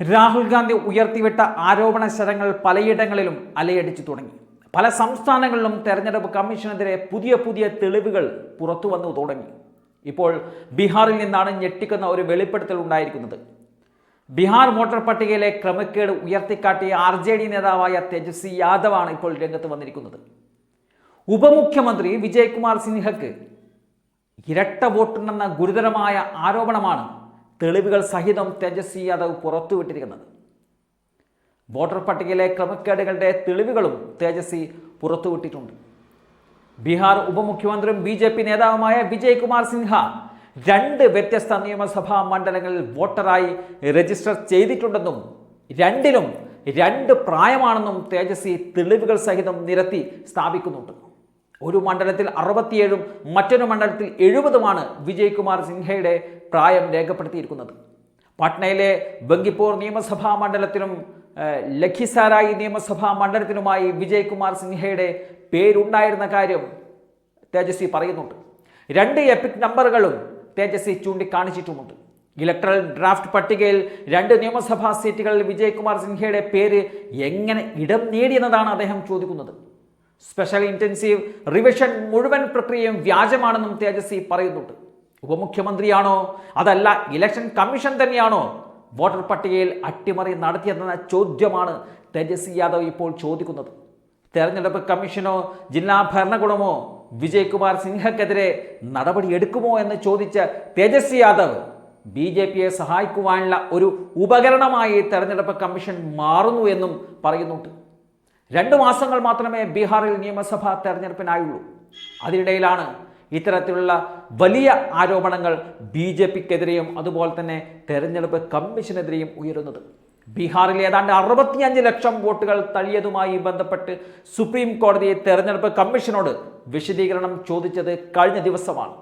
രാഹുൽ ഗാന്ധി ഉയർത്തിവിട്ട ആരോപണ ശരങ്ങൾ പലയിടങ്ങളിലും അലയടിച്ചു തുടങ്ങി. പല സംസ്ഥാനങ്ങളിലും തെരഞ്ഞെടുപ്പ് കമ്മീഷനെതിരെ പുതിയ പുതിയ തെളിവുകൾ പുറത്തു വന്നു തുടങ്ങി. ഇപ്പോൾ ബീഹാറിൽ നിന്നാണ് ഞെട്ടിക്കുന്ന ഒരു വെളിപ്പെടുത്തൽ ഉണ്ടായിരിക്കുന്നത്. ബീഹാർ വോട്ടർ പട്ടികയിലെ ക്രമക്കേട് ഉയർത്തിക്കാട്ടിയ ആർ ജെ ഡി നേതാവായ തേജസ്വി യാദവാണ് ഇപ്പോൾ രംഗത്ത് വന്നിരിക്കുന്നത്. ഉപമുഖ്യമന്ത്രി വിജയ്കുമാർ സിൻഹയ്ക്ക് ഇരട്ട വോട്ടുണ്ടെന്ന ഗുരുതരമായ ആരോപണമാണ് തെളിവുകൾ സഹിതം തേജസ്വി യാദവ് പുറത്തുവിട്ടിരിക്കുന്നത്. വോട്ടർ പട്ടികയിലെ ക്രമക്കേടുകളുടെ തെളിവുകളും തേജസ്വി പുറത്തുവിട്ടിട്ടുണ്ട്. ബീഹാർ ഉപമുഖ്യമന്ത്രിയും ബി ജെ പി നേതാവുമായ വിജയ് കുമാർ സിൻഹ രണ്ട് വ്യത്യസ്ത നിയമസഭാ മണ്ഡലങ്ങളിൽ വോട്ടറായി രജിസ്റ്റർ ചെയ്തിട്ടുണ്ടെന്നും രണ്ടിലും രണ്ട് പ്രായമാണെന്നും തേജസ്വി തെളിവുകൾ സഹിതം നിരത്തി സ്ഥാപിക്കുന്നുണ്ട്. ഒരു മണ്ഡലത്തിൽ അറുപത്തിയേഴും മറ്റൊരു മണ്ഡലത്തിൽ എഴുപതുമാണ് വിജയ്കുമാർ സിൻഹയുടെ പ്രായം രേഖപ്പെടുത്തിയിരിക്കുന്നത്. പാട്നയിലെ ബങ്കിപ്പൂർ നിയമസഭാ മണ്ഡലത്തിലും ലഖിസാരായി നിയമസഭാ മണ്ഡലത്തിലുമായി വിജയ്കുമാർ സിൻഹയുടെ പേരുണ്ടായിരുന്ന കാര്യം തേജസ്വി പറയുന്നുണ്ട്. രണ്ട് എപ്പിക് നമ്പറുകളും തേജസ്വി ചൂണ്ടിക്കാണിച്ചിട്ടുമുണ്ട്. ഇലക്ട്രൽ ഡ്രാഫ്റ്റ് പട്ടികയിൽ രണ്ട് നിയമസഭാ സീറ്റുകളിൽ വിജയ്കുമാർ സിൻഹയുടെ പേര് എങ്ങനെ ഇടം നേടിയെന്നതാണ് അദ്ദേഹം ചോദിക്കുന്നത്. സ്പെഷ്യൽ ഇന്റൻസീവ് റിവിഷൻ മുഴുവൻ പ്രക്രിയയും വ്യാജമാണെന്നും തേജസ്വി പറയുന്നുണ്ട്. ഉപമുഖ്യമന്ത്രിയാണോ? അതല്ല ഇലക്ഷൻ കമ്മീഷൻ തന്നെയാണോ? വോട്ടർ പട്ടികയിൽ അട്ടിമറി നടത്തിയതെന്ന ചോദ്യമാണ് തേജസ്വി യാദവ് ഇപ്പോൾ ചോദിക്കുന്നത്. തെരഞ്ഞെടുപ്പ് കമ്മീഷനോ ജില്ലാ ഭരണകൂടമോ വിജയ്കുമാർ സിൻഹക്കെതിരെ നടപടിയെടുക്കുമോ എന്ന് ചോദിച്ച തേജസ്വി യാദവ് ബി ജെ പിയെ സഹായിക്കുവാനുള്ള ഒരു ഉപകരണമായി തെരഞ്ഞെടുപ്പ് കമ്മീഷൻ മാറുന്നു എന്നും പറയുന്നുണ്ട്. രണ്ടു മാസങ്ങൾ മാത്രമേ ബീഹാറിൽ നിയമസഭാ തെരഞ്ഞെടുപ്പിനായുള്ളൂ. അതിനിടയിലാണ് ഇത്തരത്തിലുള്ള വലിയ ആരോപണങ്ങൾ ബി ജെ പിക്കെതിരെയും അതുപോലെ തന്നെ തെരഞ്ഞെടുപ്പ് കമ്മീഷനെതിരെയും ഉയരുന്നത്. ബീഹാറിൽ ഏതാണ്ട് അറുപത്തിയഞ്ച് ലക്ഷം വോട്ടുകൾ തള്ളിയതുമായി ബന്ധപ്പെട്ട് സുപ്രീം കോടതി തെരഞ്ഞെടുപ്പ് കമ്മീഷനോട് വിശദീകരണം ചോദിച്ചത് കഴിഞ്ഞ ദിവസമാണ്.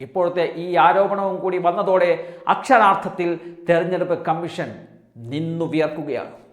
ഇപ്പോഴത്തെ ഈ ആരോപണവും കൂടി വന്നതോടെ അക്ഷരാർത്ഥത്തിൽ തെരഞ്ഞെടുപ്പ് കമ്മീഷൻ നിന്നു വിയർക്കുകയാണ്